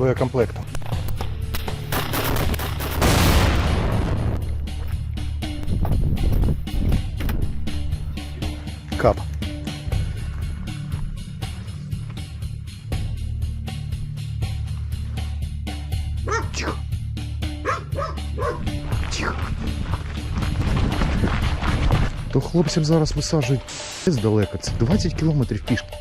боєкомплектом. Кап. То хлопцям зараз висаджують здалека. Це 20 кілометрів пішки.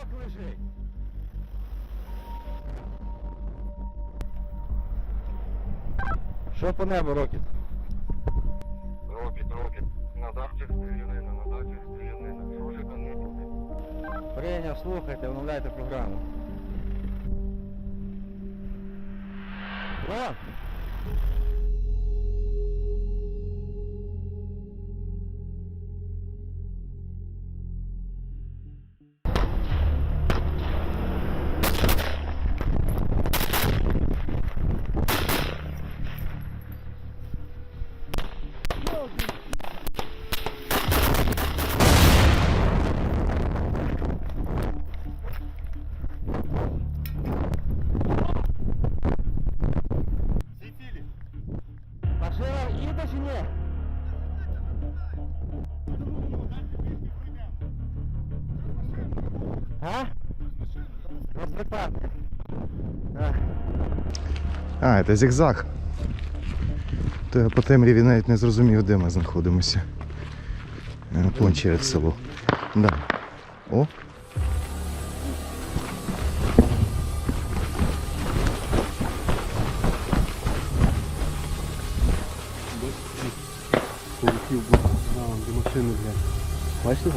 Кабачок лежить. Що по небу, Рокіт? Робіт, робіт. На дахті стрілянина, на дахті стрілянина. Жуліка не буде. Прийняв, слухайте, оновляйте програму. О! Розпитати. А. Це зігзаг. То я по темряві навіть не зрозумів, де ми знаходимося. Е, Вон через село. Да. О. Полетів був на де машини, блядь. Бачите?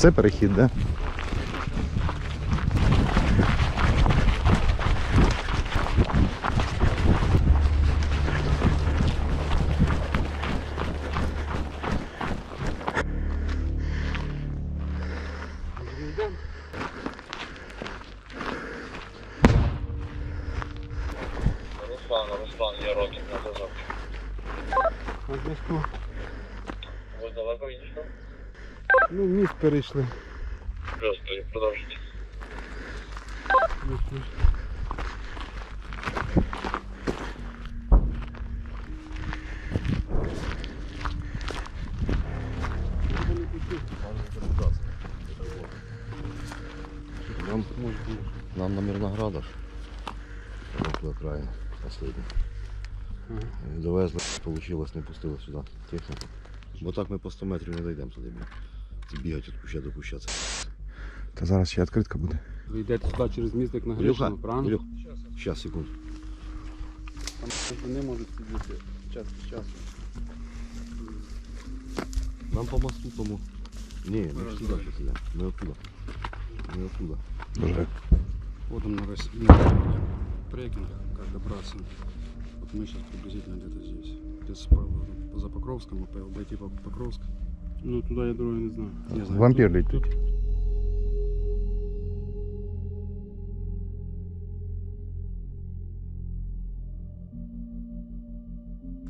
Оце перехід, да? Руслан, Руслан, я Рокіт на зв'язок. На зв'язку. Ви далеко їдете? Ну, міст перейшли. Плюс, продовжуйте. Нам, нам на Мирноградах, на окраїну, последний. Довезли, получилось, не пустили сюди техніку. Бо так ми по 100 метрів не дійдемо туди. Бігать від куща до куща. Це. Та зараз ще відкритка буде. Ви йдете сюди через міст, як на Ілюха, Гришину, правильно? Ілюх, щас, секунду. Там вони можуть сидіти час від часу. Нам по мосту тому. Ні, ми ж сюди щас йдемо. Ми оттуда. Ми оттуда. Дуже. Вот он на России. Трекинг, как добраться. Вот мы сейчас приблизительно где-то здесь. Где справа, за Покровском, а по Покровск. Ну, туда я дороги не знаю. Не знаю. Вампір Тут- летить. тут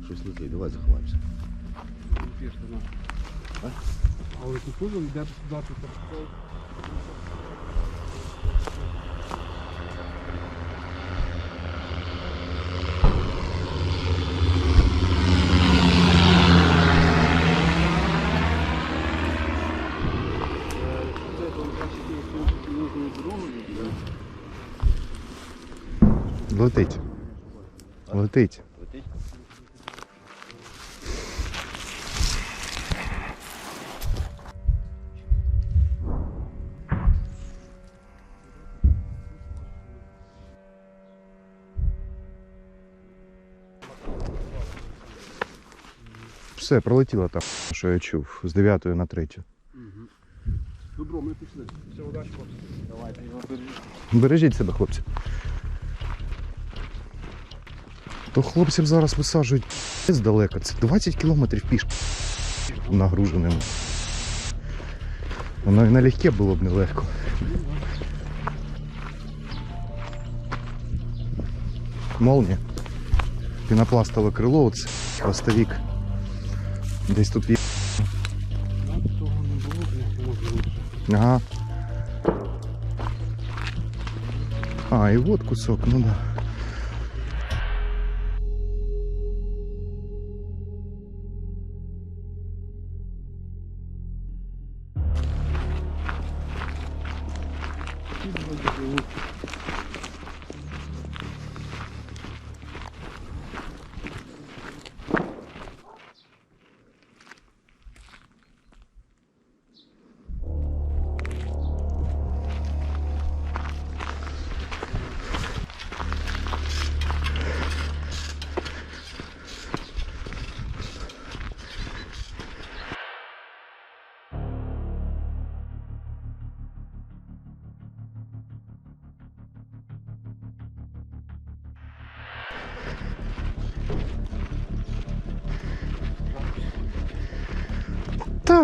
Щось летить, давай заховаємося. вампір, да. А? Але тут тоже йдете сюди, тут Летить. Летить. Летить? Все, пролетіло там, що я чув, з 9 на 3. Добро, ми пішли. Все, удачі, хлопці. Давайте. Бережіть себе, хлопці. То хлопців зараз висаджують здалека. Це 20 кілометрів пішки нагруженими. Воно і налегке було б нелегко. Молнія. Пінопластове крило, оце хвостовік. Десь тут є. Ага. А, і вот кусок, ну да.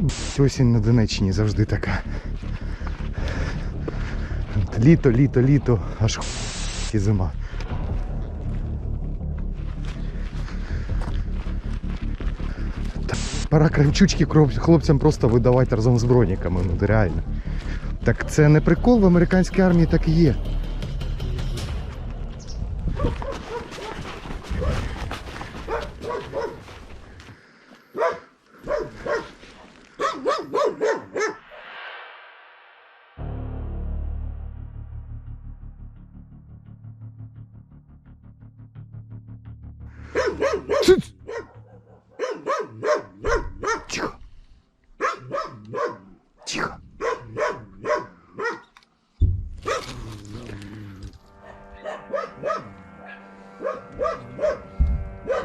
Та осінь на Донеччині завжди така. Літо, літо, літо, аж хуй і зима. Та, Пора кравчучки хлопцям просто видавати разом з броніками, ну реально. Так це не прикол в американській армії так і є. Тихо. Тихо.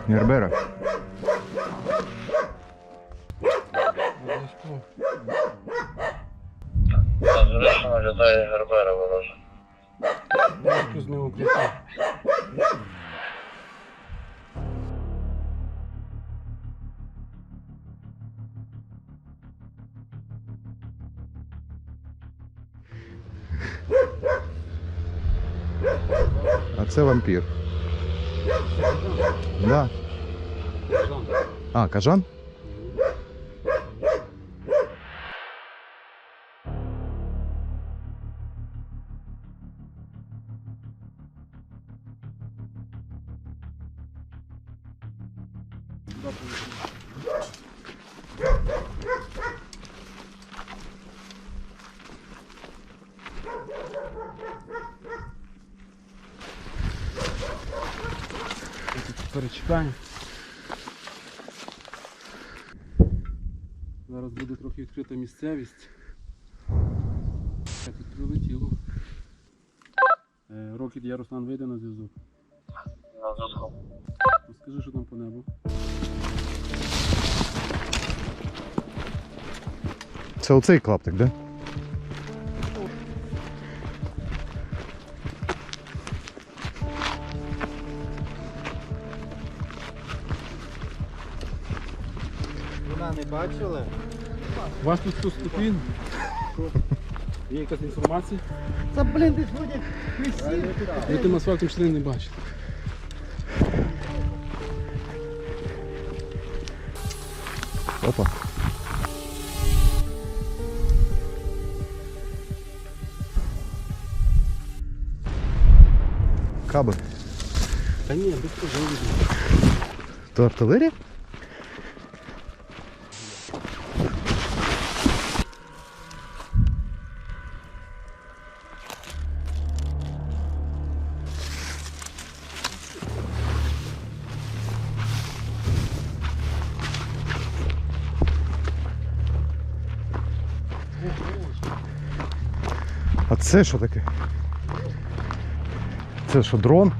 Гербера. Зречно літає Гербера ворожа. З нього кричав? Це вампір. Да. А, кажан? Перечекаємо. Зараз буде трохи відкрита місцевість. Так, тут прилетіло. Е, Рокіт я Руслан вийде на зв'язок. На зв'язку. Розкажи, що там по небу. Це оцей клаптик, да? Не бачили? У вас тут 100 ступінь? Є якась інформація? Це, блін, десь ходять хресті. Ви тим асфальтом йшли не бачите. Опа. Каби. Та ні, без пожежі. То артилерія? А це що таке? Це що, дрон?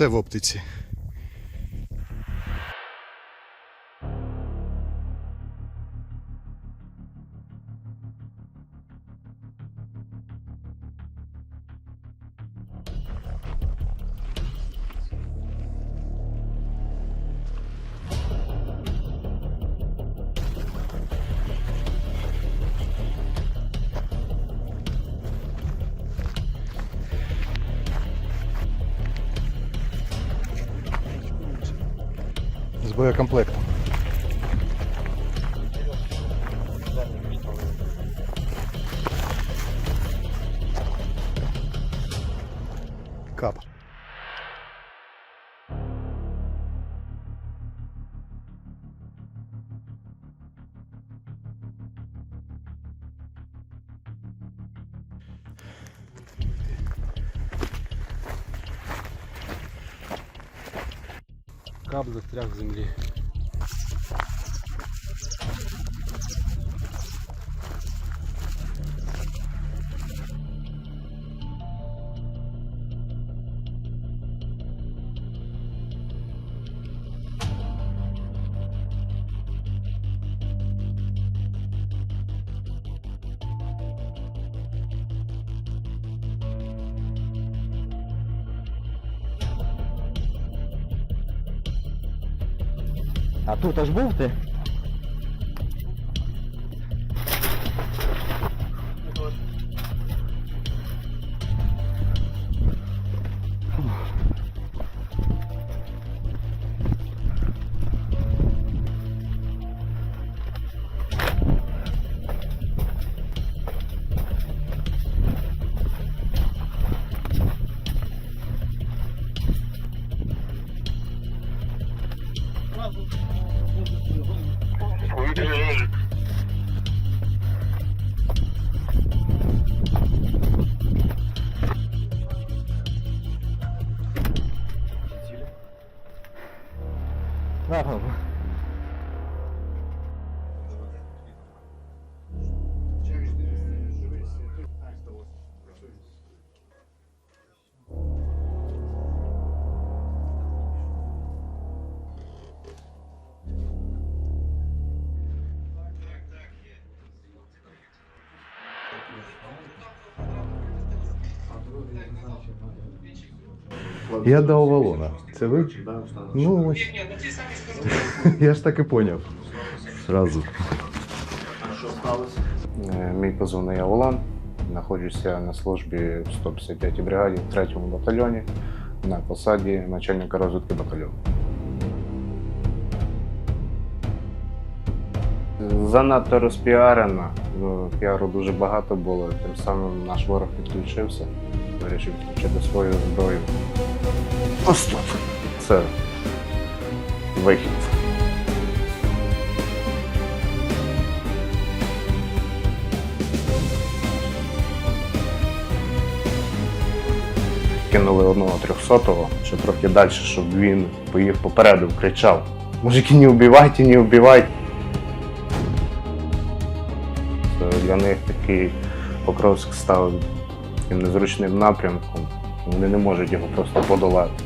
Все в оптиці. Боєкомплектом. Кап. Застряг в землі. Тут аж був ти? Я до Овалона. Це ви? Ну ось. Я ж так і поняв. Сразу. Е, Мій позивний Аволан. Знаходжуся на службі в 155-й бригаді в 3-му батальйоні на посаді начальника розвідки батальйону. Занадто розпіарена. Ну, Піару дуже багато було. Тим самим наш ворог підключився, вирішив включити свою зброю. Остап. Це вихід. кинули одного трьохсотого, ще трохи далі, щоб він поїв попереду, кричав. Мужики, не вбивайте, не вбивайте. Для них такий Покровськ став таким незручним напрямком. Вони не можуть його просто подолати.